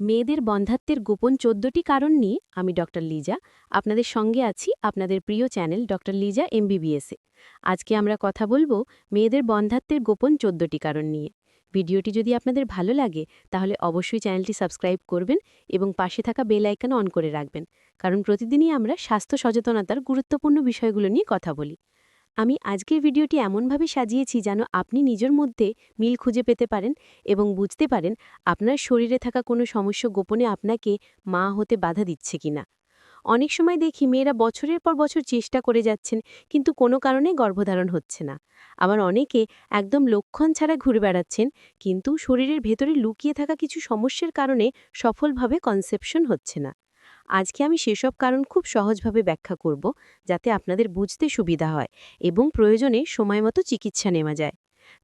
মেয়েদের বন্ধাত্বের গোপন চোদ্দটি কারণ নিয়ে আমি ডক্টর লিজা আপনাদের সঙ্গে আছি আপনাদের প্রিয় চ্যানেল ডক্টর লিজা এমবিবিএসে আজকে আমরা কথা বলব মেয়েদের বন্ধাত্বের গোপন চোদ্দটি কারণ নিয়ে। ভিডিওটি যদি আপনাদের ভালো লাগে, তাহলে অবশ্যই চ্যানেলটি সাবস্ক্রাইব করবেন এবং পাশে থাকা বেল আইকন অন করে রাখবেন। কারণ প্রতিদিনই আমরা স্বাস্থ্য সচেতনতার গুরুত্বপূর্ণ বিষয়গুলো নিয়ে কথা বলি। আমি আজকের ভিডিওটি এমনভাবে সাজিয়েছি যেন আপনি নিজের মধ্যে মিল খুঁজে পেতে পারেন এবং বুঝতে পারেন আপনার শরীরে থাকা কোনো সমস্যা গোপনে আপনাকে মা হতে বাধা দিচ্ছে কিনা। অনেক সময় দেখি মেয়েরা বছরের পর বছর চেষ্টা করে যাচ্ছেন, কিন্তু কোনো কারণে গর্ভধারণ হচ্ছে না। আবার অনেকে একদম লক্ষণ ছাড়া ঘুরে বেড়াচ্ছেন, কিন্তু শরীরের ভেতরে লুকিয়ে থাকা কিছু সমস্যার কারণে সফলভাবে কনসেপশন হচ্ছে না। আজকে আমি সেসব কারণ খুব সহজভাবে ব্যাখ্যা করব, যাতে আপনাদের বুঝতে সুবিধা হয় এবং প্রয়োজনে সময়মতো চিকিৎসা নেওয়া যায়।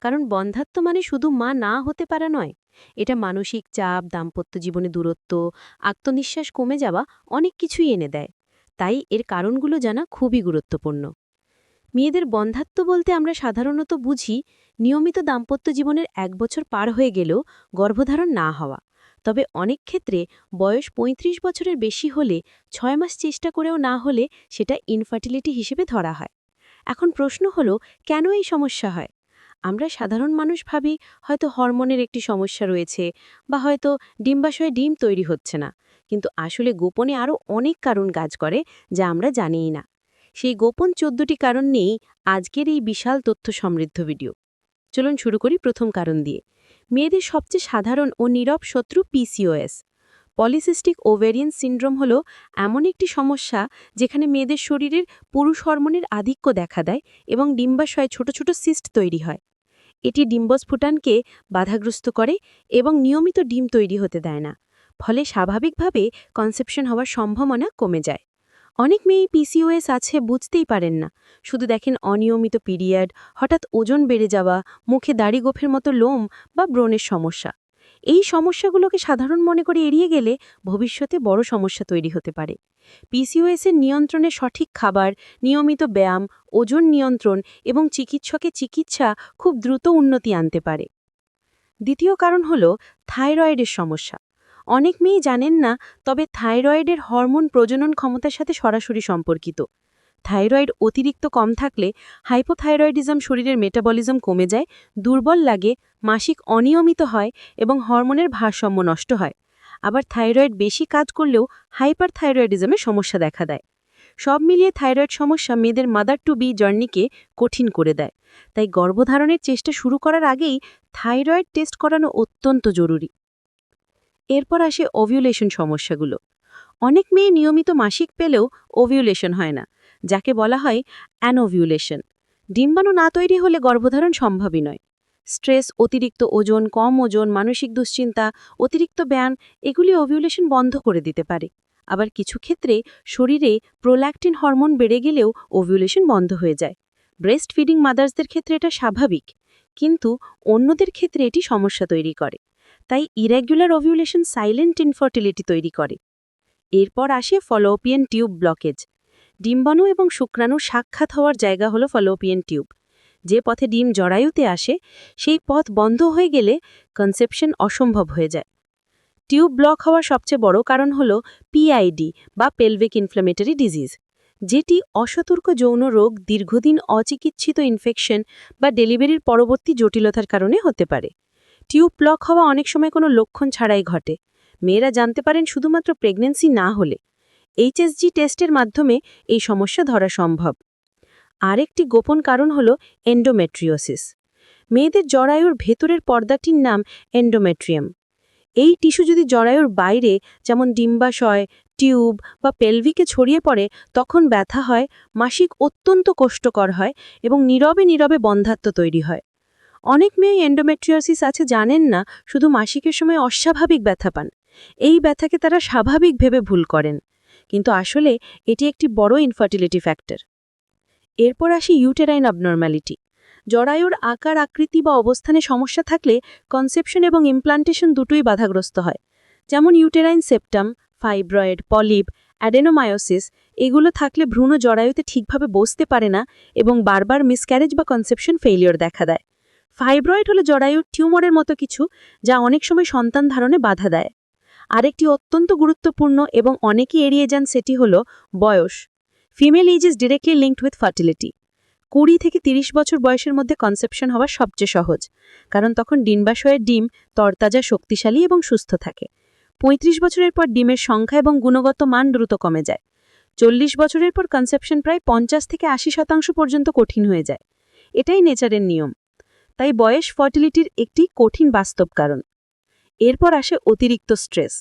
কারণ বন্ধাত্ম মানে শুধু মা না হতে পারা নয়, এটা মানসিক চাপ, দাম্পত্য জীবনে দূরত্ব, আত্মনিশ্বাস কমে যাওয়া অনেক কিছুই এনে দেয়। তাই এর কারণগুলো জানা খুবই গুরুত্বপূর্ণ। মেয়েদের বন্ধাত্ম বলতে আমরা সাধারণত বুঝি, নিয়মিত দাম্পত্য জীবনের এক বছর পার হয়ে গেলেও গর্ভধারণ না হওয়া। তবে অনেক ক্ষেত্রে বয়স ৩৫ বছরের বেশি হলে ছয় মাস চেষ্টা করেও না হলে সেটা ইনফার্টিলিটি হিসেবে ধরা হয়। এখন প্রশ্ন হলো, কেন এই সমস্যা হয়? আমরা সাধারণ মানুষ ভাবি হয়তো হরমোনের একটি সমস্যা রয়েছে বা হয়তো ডিম্বাশয়ে ডিম তৈরি হচ্ছে না। কিন্তু আসলে গোপনে আরও অনেক কারণ কাজ করে যা আমরা জানিই না। সেই গোপন চোদ্দটি কারণ নিয়েই আজকের এই বিশাল তথ্য সমৃদ্ধ ভিডিও। চলুন শুরু করি প্রথম কারণ দিয়ে। মেয়েদের সবচেয়ে সাধারণ ও নীরব শত্রু পিসিওএস পলিসিস্টিক ওভেরিয়ান সিন্ড্রোম হল এমন একটি সমস্যা যেখানে মেয়েদের শরীরের পুরুষ হরমোনের আধিক্য দেখা দেয় এবং ডিম্বাশয়ে ছোট ছোট সিস্ট তৈরি হয়। এটি ডিম্বস্ফুটানকে বাধাগ্রস্ত করে এবং নিয়মিত ডিম তৈরি হতে দেয় না। ফলে স্বাভাবিকভাবে কনসেপশন হওয়ার সম্ভাবনা কমে যায়। অনেক মেয়ে পিসিওএস আছে বুঝতেই পারেন না। শুধু দেখেন অনিয়মিত পিরিয়ড, হঠাৎ ওজন বেড়ে যাওয়া, মুখে দাড়ি গোফের মতো লোম বা ব্রণের সমস্যা। এই সমস্যাগুলোকে সাধারণ মনে করে এড়িয়ে গেলে ভবিষ্যতে বড় সমস্যা তৈরি হতে পারে। পিসিওএসের নিয়ন্ত্রণে সঠিক খাবার, নিয়মিত ব্যায়াম, ওজন নিয়ন্ত্রণ এবং চিকিৎসকে চিকিৎসা খুব দ্রুত উন্নতি আনতে পারে। দ্বিতীয় কারণ হল থাইরয়েডের সমস্যা। অনেক মেয়ে জানেন না, তবে থাইরয়েডের হরমোন প্রজনন ক্ষমতার সাথে সরাসরি সম্পর্কিত। থাইরয়েড অতিরিক্ত কম থাকলে হাইপোথাইরয়েডিজম শরীরের মেটাবলিজম কমে যায়, দুর্বল লাগে, মাসিক অনিয়মিত হয় এবং হরমোনের ভারসাম্য নষ্ট হয়। আবার থাইরয়েড বেশি কাজ করলেও হাইপার থাইরয়েডিজমে সমস্যা দেখা দেয়। সব মিলিয়ে থাইরয়েড সমস্যা মেয়েদের মাদার টু বি জার্নিকে কঠিন করে দেয়। তাই গর্ভধারণের চেষ্টা শুরু করার আগেই থাইরয়েড টেস্ট করানো অত্যন্ত জরুরি। এরপর আসে ওভিউলেশন সমস্যাগুলো। অনেক মেয়ে নিয়মিত মাসিক পেলেও ওভিউলেশন হয় না, যাকে বলা হয় অ্যানোভিউলেশন। ডিম্বাণু না তৈরি হলে গর্ভধারণ সম্ভবই নয়। স্ট্রেস, অতিরিক্ত ওজন, কম ওজন, মানসিক দুশ্চিন্তা, অতিরিক্ত ব্যায়াম, এগুলি ওভিউলেশন বন্ধ করে দিতে পারে। আবার কিছু ক্ষেত্রে শরীরে প্রোল্যাক্টিন হরমোন বেড়ে গেলেও ওভিউলেশন বন্ধ হয়ে যায়। ব্রেস্ট ফিডিং মাদার্সদের ক্ষেত্রে এটা স্বাভাবিক, কিন্তু অন্যদের ক্ষেত্রে এটি সমস্যা তৈরি করে। তাই ইরেগুলার ওভিউলেশন সাইলেন্ট ইনফার্টিলিটি তৈরি করে। এরপর আসে ফলোপিয়ান টিউব ব্লকেজ ডিম্বাণু এবং শুক্রাণু সাক্ষাৎ হওয়ার জায়গা হলো ফলোপিয়ান টিউব যে পথে ডিম জরায়ুতে আসে, সেই পথ বন্ধ হয়ে গেলে কনসেপশন অসম্ভব হয়ে যায়। টিউব ব্লক হওয়ার সবচেয়ে বড় কারণ হল পিআইডি বা পেলভিক ইনফ্লামেটরি ডিজিজ যেটি অসতর্ক যৌন রোগ, দীর্ঘদিন অচিকিৎসিত ইনফেকশন বা ডেলিভারির পরবর্তী জটিলতার কারণে হতে পারে। টিউব ব্লক হওয়া অনেক সময় কোনো লক্ষণ ছাড়াই ঘটে। মেয়েরা জানতে পারেন শুধুমাত্র প্রেগনেন্সি না হলে। এইচএসজি টেস্টের মাধ্যমে এই সমস্যা ধরা সম্ভব। আরেকটি গোপন কারণ হল এন্ডোমেট্রিওসিস মেয়েদের জরায়ুর ভেতরের পর্দাটির নাম এন্ডোমেট্রিয়াম এই টিস্যু যদি জরায়ুর বাইরে, যেমন ডিম্বাশয়, টিউব বা পেলভিকে ছড়িয়ে পড়ে, তখন ব্যথা হয়, মাসিক অত্যন্ত কষ্টকর হয় এবং নীরবে নীরবে বন্ধাত্ম তৈরি হয়। অনেক মেয়ে এন্ডোমেট্রিওসিস আছে, জানেন না, শুধু মাসিকের সময় অস্বাভাবিক ব্যথা পান। এই ব্যথাকে তারা স্বাভাবিক ভেবে ভুল করেন। কিন্তু আসলে এটি একটি বড় ইনফার্টিলিটি ফ্যাক্টর এরপর আসি ইউটেরাইন অবনর্ম্যালিটি জরায়ুর আকার, আকৃতি বা অবস্থানে সমস্যা থাকলে কনসেপশন এবং ইমপ্লান্টেশন দুটোই বাধাগ্রস্ত হয়। যেমন uterine septum fibroid polyp adenomyosis এগুলো থাকলে ভ্রূণ জরায়ুতে ঠিকভাবে বসতে পারে না এবং বারবার মিসক্যারেজ বা কনসেপশন ফেইলিওর দেখা দেয়। ফাইব্রয়েড হলো জরায়ুর টিউমারের মতো কিছু যা অনেক সময় সন্তান ধারণে বাধা দেয়। আরেকটি অত্যন্ত গুরুত্বপূর্ণ এবং অনেকেই এড়িয়ে যান সেটি হল বয়স। Female age is directly linked with fertility. কুড়ি থেকে তিরিশ বছর বয়সের মধ্যে কনসেপশন হওয়া সবচেয়ে সহজ, কারণ তখন ডিম্বাশয়ের ডিম তরতাজা, শক্তিশালী এবং সুস্থ থাকে। পঁয়ত্রিশ বছরের পর ডিমের সংখ্যা এবং গুণগত মান দ্রুত কমে যায়। চল্লিশ বছরের পর কনসেপশন প্রায় পঞ্চাশ থেকে আশি শতাংশ পর্যন্ত কঠিন হয়ে যায়। এটাই নেচারের নিয়ম। তাই বয়স ফার্টিলিটির একটি কঠিন বাস্তব কারণ। এরপর আসে অতিরিক্ত স্ট্রেস।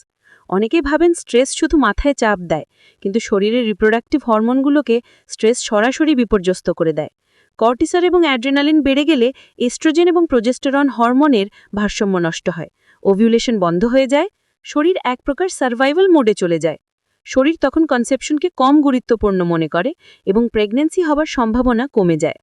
অনেকেই ভাবেন স্ট্রেস শুধু মাথায় চাপ দেয়, কিন্তু শরীরের রিপ্রোডাক্টিভ হরমোনগুলোকে স্ট্রেস সরাসরি বিপর্যস্ত করে দেয়। কর্টিসল এবং অ্যাড্রেনালিন বেড়ে গেলে এস্ট্রোজেন এবং প্রোজেস্টেরন হরমোনের ভারসাম্য নষ্ট হয়, ওভিউলেশন বন্ধ হয়ে যায়, শরীর এক প্রকার সার্ভাইভাল মোডে চলে যায়। শরীর তখন কনসেপশনকে কম গুরুত্বপূর্ণ মনে করে এবং প্রেগন্যান্সি হবার সম্ভাবনা কমে যায়।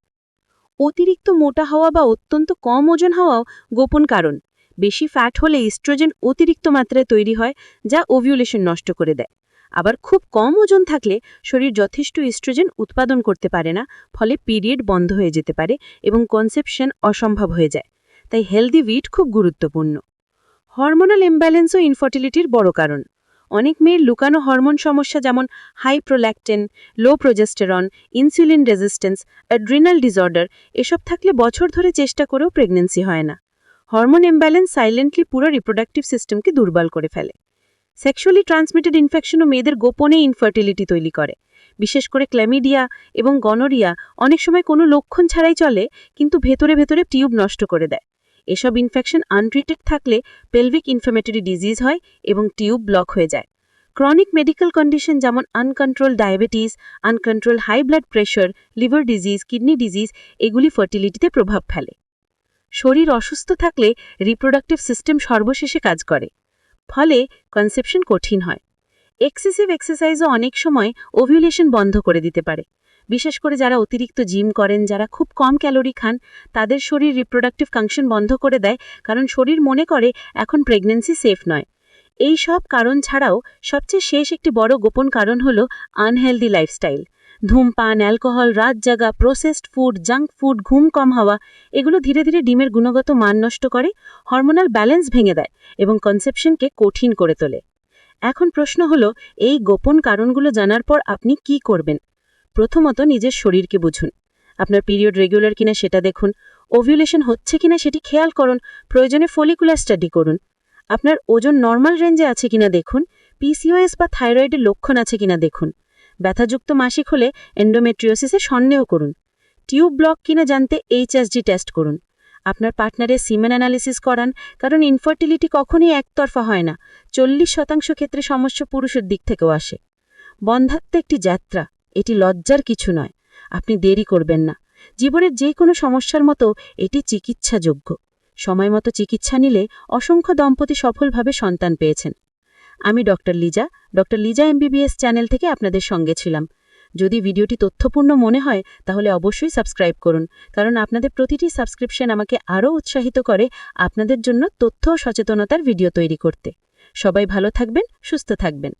অতিরিক্ত মোটা হওয়া বা অত্যন্ত কম ওজন হওয়াও গোপন কারণ। বেশি ফ্যাট হলে ইস্ট্রোজেন অতিরিক্ত মাত্রায় তৈরি হয়, যা ওভিউলেশন নষ্ট করে দেয়। আবার খুব কম ওজন থাকলে শরীর যথেষ্ট ইস্ট্রোজেন উৎপাদন করতে পারে না, ফলে পিরিয়ড বন্ধ হয়ে যেতে পারে এবং কনসেপশন অসম্ভব হয়ে যায়। তাই হেলদি উইট খুব গুরুত্বপূর্ণ। হরমোনাল ইমব্যালেন্সও ইনফার্টিলিটির বড় কারণ। অনেক মেয়ের লুকানো হরমোন সমস্যা যেমন high prolactin low progesterone insulin resistance adrenal disorder এসব থাকলে বছর ধরে চেষ্টা করেও প্রেগন্যান্সি হয় না। হরমোন ইমব্যালেন্স সাইলেন্টলি পুরো রিপ্রোডাক্টিভ সিস্টেমকে দুর্বল করে ফেলে। সেক্সুয়ালি ট্রান্সমিটেড ইনফেকশনও মেয়েদের গোপনে ইনফার্টিলিটি তৈরি করে। বিশেষ করে ক্ল্যামিডিয়া এবং গনোরিয়া অনেক সময় কোনো লক্ষণ ছাড়াই চলে, কিন্তু ভেতরে ভেতরে টিউব নষ্ট করে দেয়। এসব ইনফেকশন আনট্রিটেড থাকলে পেলভিক ইনফ্লামেটরি ডিজিজ হয় এবং টিউব ব্লক হয়ে যায়। ক্রনিক মেডিকেল কন্ডিশন যেমন uncontrolled diabetes uncontrolled high blood pressure liver disease kidney disease এগুলি ফার্টিলিটিতে প্রভাব ফেলে। শরীর অসুস্থ থাকলে রিপ্রোডাক্টিভ সিস্টেম সর্বশেষে কাজ করে। ফলে কনসেপশন কঠিন হয়। এক্সেসিভ এক্সারসাইজও অনেক সময় ওভিউলেশন বন্ধ করে দিতে পারে। বিশেষ করে যারা অতিরিক্ত জিম করেন, যারা খুব কম ক্যালোরি খান, তাদের শরীর রিপ্রোডাক্টিভ ফাংশন বন্ধ করে দেয়, কারণ শরীর মনে করে এখন প্রেগন্যান্সি সেফ নয়। এই সব কারণ ছাড়াও সবচেয়ে শেষ একটি বড় গোপন কারণ হল আনহেলদি লাইফস্টাইল ধূমপান অ্যালকোহল রাত জাগা প্রসেসড ফুড জাঙ্ক ফুড ঘুম কম হওয়া, এগুলো ধীরে ধীরে ডিমের গুণগত মান নষ্ট করে হরমোনাল ব্যালেন্স ভেঙে দেয় এবং কনসেপশনকে কঠিন করে তোলে। এখন প্রশ্ন হলো, এই গোপন কারণগুলো জানার পর আপনি কি করবেন? প্রথমত নিজের শরীরকে বুঝুন। আপনার পিরিয়ড রেগুলার কিনা সেটা দেখুন। ওভিউলেশন হচ্ছে কিনা সেটি খেয়াল করুন। প্রয়োজনে ফলিকুলার স্টাডি করুন। আপনার ওজন নর্মাল রেঞ্জে আছে কিনা দেখুন। পিসিওএস বা থাইরয়েডের লক্ষণ আছে কিনা দেখুন। ব্যথাযুক্ত মাসিক হলে এন্ডোমেট্রিওসিসে সন্দেহ করুন। টিউব ব্লক কিনা জানতে এইচএসজি টেস্ট করুন। আপনার পার্টনারের সিমেন অ্যানালিসিস করান, কারণ ইনফার্টিলিটি কখনই একতরফা হয় না। চল্লিশ শতাংশ ক্ষেত্রে সমস্যা পুরুষের দিক থেকেও আসে। বন্ধাত্ম একটি যাত্রা। এটি লজ্জার কিছু নয়। আপনি দেরি করবেন না। জীবনের যে কোনো সমস্যার মতো এটি চিকিৎসাযোগ্য। সময় মতো চিকিৎসা নিলে অসংখ্য দম্পতি সফলভাবে সন্তান পেয়েছেন। আমি doctor Liza. Doctor Liza MBBS channel থেকে আপনাদের সঙ্গে ছিলাম। যদি ভিডিওটি তথ্যপূর্ণ মনে হয়, তাহলে অবশ্যই সাবস্ক্রাইব করুন, কারণ আপনাদের প্রতিটি সাবস্ক্রিপশন আমাকে আরও উৎসাহিত করে আপনাদের জন্য তথ্য সচেতনতার ভিডিও তৈরি করতে। সবাই ভালো থাকবেন, সুস্থ থাকবেন।